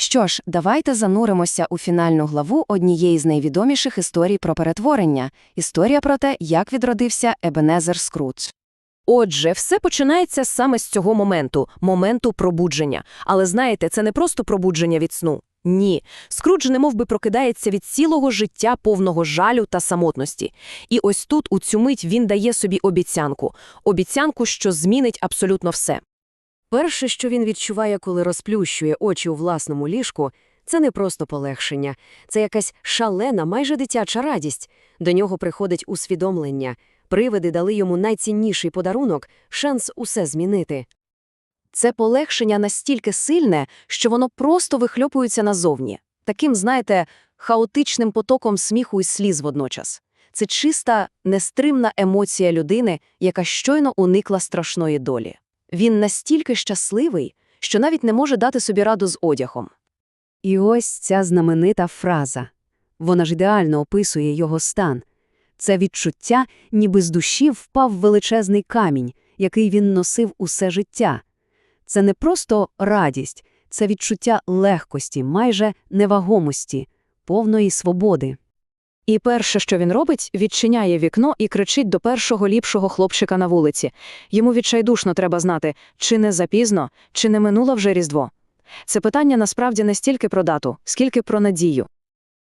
Що ж, давайте зануримося у фінальну главу однієї з найвідоміших історій про перетворення – історія про те, як відродився Ебенезер Скрудж. Отже, все починається саме з цього моменту, моменту пробудження. Але знаєте, це не просто пробудження від сну. Ні. Скрудж немов би прокидається від цілого життя повного жалю та самотності. І ось тут, у цю мить, він дає собі обіцянку. Обіцянку, що змінить абсолютно все. Перше, що він відчуває, коли розплющує очі у власному ліжку, це не просто полегшення, це якась шалена, майже дитяча радість. До нього приходить усвідомлення. Привиди дали йому найцінніший подарунок – шанс усе змінити. Це полегшення настільки сильне, що воно просто вихльопується назовні. Таким, знаєте, хаотичним потоком сміху і сліз водночас. Це чиста, нестримна емоція людини, яка щойно уникла страшної долі. Він настільки щасливий, що навіть не може дати собі раду з одягом. І ось ця знаменита фраза. Вона ж ідеально описує його стан. Це відчуття, ніби з душі впав величезний камінь, який він носив усе життя. Це не просто радість, це відчуття легкості, майже невагомості, повної свободи. І перше, що він робить, відчиняє вікно і кричить до першого ліпшого хлопчика на вулиці. Йому відчайдушно треба знати, чи не запізно, чи не минуло вже Різдво. Це питання насправді не стільки про дату, скільки про надію.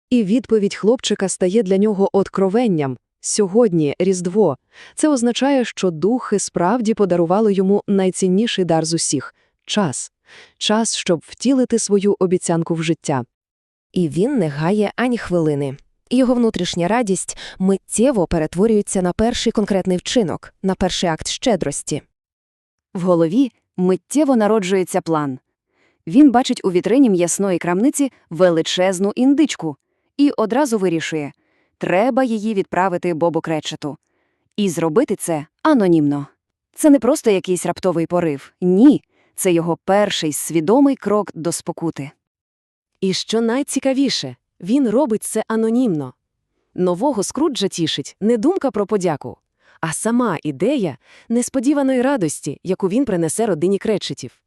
І відповідь хлопчика стає для нього откровенням. Сьогодні Різдво. Це означає, що духи справді подарували йому найцінніший дар з усіх – час. Час, щоб втілити свою обіцянку в життя. І він не гає ані хвилини. І Його внутрішня радість миттєво перетворюється на перший конкретний вчинок, на перший акт щедрості. В голові миттєво народжується план. Він бачить у вітрині м'ясної крамниці величезну індичку і одразу вирішує – треба її відправити Бобу Кречету. І зробити це анонімно. Це не просто якийсь раптовий порив. Ні, це його перший свідомий крок до спокути. І що найцікавіше, він робить це анонімно. Нового Скруджа тішить не думка про подяку, а сама ідея несподіваної радості, яку він принесе родині кречетів.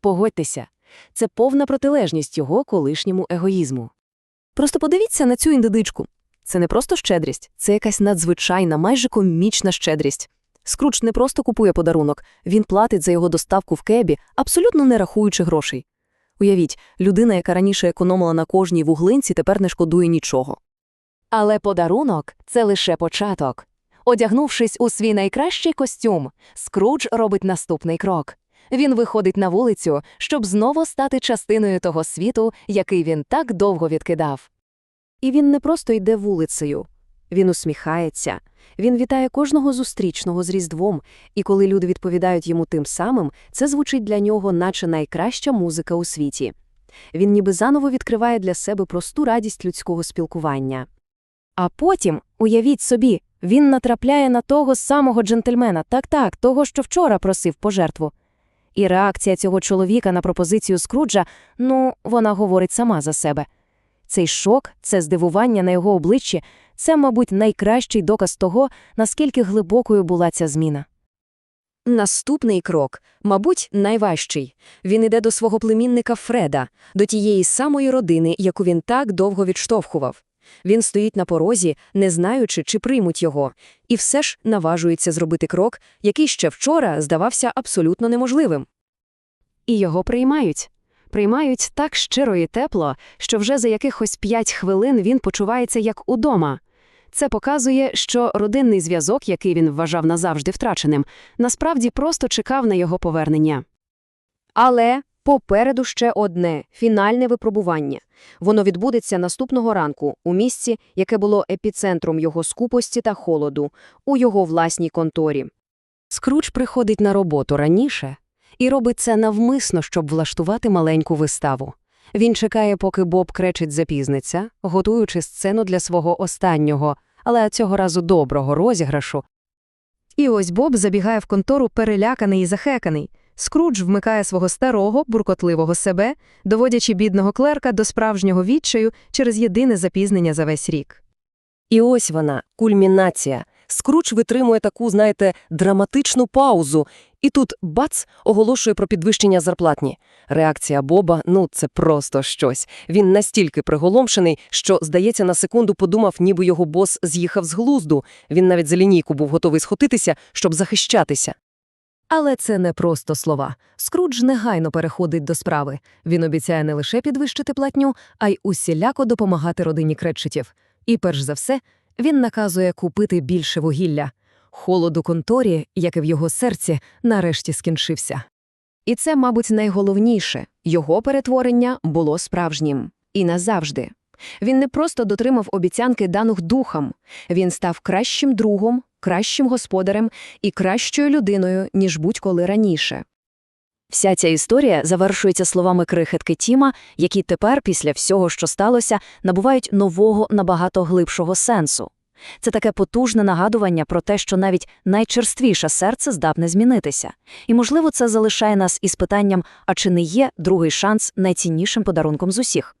Погодьтеся, це повна протилежність його колишньому егоїзму. Просто подивіться на цю індидичку. Це не просто щедрість, це якась надзвичайна, майже комічна щедрість. Скрудж не просто купує подарунок, він платить за його доставку в кебі, абсолютно не рахуючи грошей. Уявіть, людина, яка раніше економила на кожній вуглинці, тепер не шкодує нічого. Але подарунок це лише початок. Одягнувшись у свій найкращий костюм, Скрудж робить наступний крок. Він виходить на вулицю, щоб знову стати частиною того світу, який він так довго відкидав. І він не просто йде вулицею. Він усміхається, він вітає кожного зустрічного з Різдвом, і коли люди відповідають йому тим самим, це звучить для нього, наче найкраща музика у світі. Він ніби заново відкриває для себе просту радість людського спілкування. А потім, уявіть собі, він натрапляє на того самого джентльмена, так-так, того, що вчора просив пожертву. І реакція цього чоловіка на пропозицію Скруджа, ну, вона говорить сама за себе. Цей шок, це здивування на його обличчі, це, мабуть, найкращий доказ того, наскільки глибокою була ця зміна. Наступний крок, мабуть, найважчий. Він іде до свого племінника Фреда, до тієї самої родини, яку він так довго відштовхував. Він стоїть на порозі, не знаючи, чи приймуть його, і все ж наважується зробити крок, який ще вчора здавався абсолютно неможливим. І його приймають. Приймають так щиро і тепло, що вже за якихось п'ять хвилин він почувається як удома. Це показує, що родинний зв'язок, який він вважав назавжди втраченим, насправді просто чекав на його повернення. Але попереду ще одне фінальне випробування. Воно відбудеться наступного ранку у місці, яке було епіцентром його скупості та холоду, у його власній конторі. Скруч приходить на роботу раніше і робить це навмисно, щоб влаштувати маленьку виставу. Він чекає, поки Боб кречить запізниться, готуючи сцену для свого останнього, але цього разу доброго розіграшу. І ось Боб забігає в контору переляканий і захеканий. Скрудж вмикає свого старого, буркотливого себе, доводячи бідного клерка до справжнього відчаю через єдине запізнення за весь рік. І ось вона, кульмінація. Скруч витримує таку, знаєте, драматичну паузу. І тут бац оголошує про підвищення зарплатні. Реакція Боба, ну це просто щось. Він настільки приголомшений, що, здається, на секунду подумав, ніби його бос з'їхав з глузду. Він навіть за лінійку був готовий схотитися, щоб захищатися. Але це не просто слова. Скрудж негайно переходить до справи. Він обіцяє не лише підвищити платню, а й усіляко допомагати родині Кретчетів. І перш за все, він наказує купити більше вугілля. Холод у конторі, як і в його серці, нарешті скінчився. І це, мабуть, найголовніше. Його перетворення було справжнім. І назавжди. Він не просто дотримав обіцянки даних духам. Він став кращим другом, кращим господарем і кращою людиною, ніж будь-коли раніше. Вся ця історія завершується словами крихетки Тіма, які тепер, після всього, що сталося, набувають нового, набагато глибшого сенсу. Це таке потужне нагадування про те, що навіть найчерствіше серце здатне змінитися. І, можливо, це залишає нас із питанням, а чи не є другий шанс найціннішим подарунком з усіх?